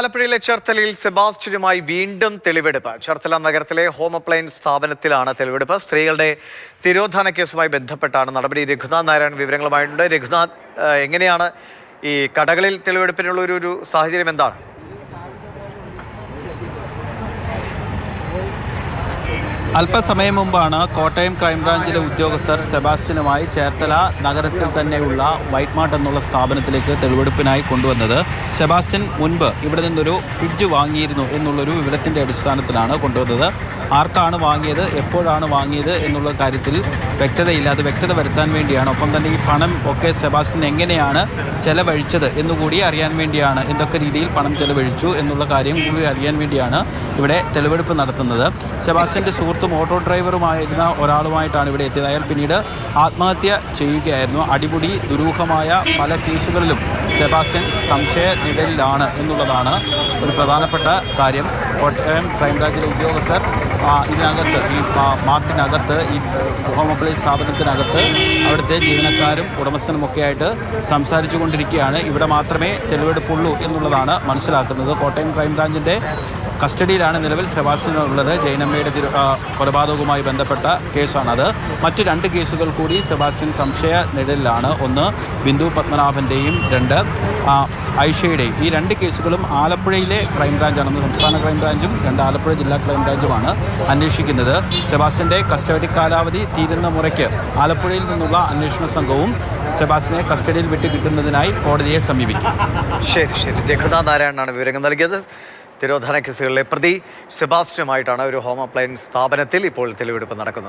ആലപ്പുഴയിലെ ചേർത്തലയിൽ സെബാസ്റ്റ്യനുമായി വീണ്ടും തെളിവെടുപ്പ്. ചേർത്തല നഗരത്തിലെ ഹോം അപ്ലയൻസ് സ്ഥാപനത്തിലാണ് തെളിവെടുപ്പ്. സ്ത്രീകളുടെ തിരോധാന കേസുമായി ബന്ധപ്പെട്ടാണ് നടപടി. രഘുനാഥ് നാരായണൻ വിവരങ്ങളുമായിട്ടുണ്ട്. രഘുനാഥ് എങ്ങനെയാണ് ഈ കടകളിൽ തെളിവെടുപ്പിനുള്ള ഒരു ഒരു സാഹചര്യം എന്താണ്? അല്പസമയം മുമ്പാണ് കോട്ടയം ക്രൈംബ്രാഞ്ചിലെ ഉദ്യോഗസ്ഥർ സെബാസ്റ്റ്യനുമായി ചേർത്തല നഗരത്തിൽ തന്നെയുള്ള വൈറ്റ് മാർട്ട് എന്നുള്ള സ്ഥാപനത്തിലേക്ക് തെളിവെടുപ്പിനായി കൊണ്ടുവന്നത്. സെബാസ്റ്റ്യൻ മുൻപ് ഇവിടെ നിന്നൊരു ഫ്രിഡ്ജ് വാങ്ങിയിരുന്നു എന്നുള്ളൊരു വിവരത്തിന്റെ അടിസ്ഥാനത്തിലാണ് കൊണ്ടുവന്നത്. ആർക്കാണ് വാങ്ങിയത് എപ്പോഴാണ് വാങ്ങിയത് എന്നുള്ള കാര്യത്തിൽ വ്യക്തതയില്ല അത് വ്യക്തത വരുത്താൻ വേണ്ടിയാണ്. ഒപ്പം തന്നെ ഈ പണം ഒക്കെ സെബാസ്റ്റ്യൻ എങ്ങനെയാണ് ചെലവഴിച്ചത് എന്നുകൂടി അറിയാൻ വേണ്ടിയാണ്. എന്തൊക്കെ രീതിയിൽ പണം ചെലവഴിച്ചു എന്നുള്ള കാര്യം കൂടി അറിയാൻ വേണ്ടിയാണ് ഇവിടെ തെളിവെടുപ്പ് നടത്തുന്നത്. സെബാസ്റ്റ്യന്റെ സുഹൃത്തും ഓട്ടോ ഡ്രൈവറുമായിരുന്ന ഒരാളുമായിട്ടാണ് ഇവിടെ എത്തിയത്. അയാൾ പിന്നീട് ആത്മഹത്യ ചെയ്യുകയായിരുന്നു. അടിമുടി ദുരൂഹമായ പല കേസുകളിലും സെബാസ്റ്റ്യൻ സംശയ നിഴലിലാണ് എന്നുള്ളതാണ് ഒരു പ്രധാനപ്പെട്ട കാര്യം. കോട്ടയം ക്രൈംബ്രാഞ്ചിലെ ഉദ്യോഗസ്ഥർ ഇതിനകത്ത് ഈ മാർട്ടിനകത്ത് ഈ ഹോം സ്ഥാപനത്തിനകത്ത് അവിടുത്തെ ജീവനക്കാരും ഉടമസ്ഥനും ആയിട്ട് സംസാരിച്ചു കൊണ്ടിരിക്കുകയാണ് ഇവിടെ മാത്രമേ തെളിവെടുപ്പുള്ളൂ എന്നുള്ളതാണ് മനസ്സിലാക്കുന്നത്. കോട്ടയം ക്രൈംബ്രാഞ്ചിന്റെ കസ്റ്റഡിയിലാണ് നിലവിൽ സെബാസ്റ്റ്യൻ ഉള്ളത്. ജൈനമ്മയുടെ തിരു കൊലപാതകവുമായി ബന്ധപ്പെട്ട കേസാണത്. മറ്റു രണ്ട് കേസുകൾ കൂടി സെബാസ്റ്റ്യൻ സംശയ നിഴലിലാണ്. ഒന്ന് ബിന്ദു പത്മനാഭന്റെയും രണ്ട് ഐഷയുടെയും. ഈ രണ്ട് കേസുകളും ആലപ്പുഴയിലെ ക്രൈംബ്രാഞ്ചാണ് ഒന്ന് സംസ്ഥാന ക്രൈംബ്രാഞ്ചും രണ്ട് ആലപ്പുഴ ജില്ലാ ക്രൈംബ്രാഞ്ചുമാണ് അന്വേഷിക്കുന്നത്. സെബാസ്റ്റ്യന്റെ കസ്റ്റഡി കാലാവധി തീരുന്ന മുറയ്ക്ക് ആലപ്പുഴയിൽ നിന്നുള്ള അന്വേഷണ സംഘവും സെബാസ്റ്റിനെ കസ്റ്റഡിയിൽ വിട്ട് കിട്ടുന്നതിനായി കോടതിയെ സമീപിക്കും. ശരി ശരി. രഘുനാഥ് നാരായണനാണ് വിവരങ്ങൾ നൽകിയത്. തിരോധാന കേസുകളിലെ പ്രതി സെബാസ്റ്റ്യമായിട്ടാണ് ഒരു ഹോം അപ്ലയൻസ് സ്ഥാപനത്തിൽ ഇപ്പോൾ തെളിവെടുപ്പ് നടക്കുന്നത്.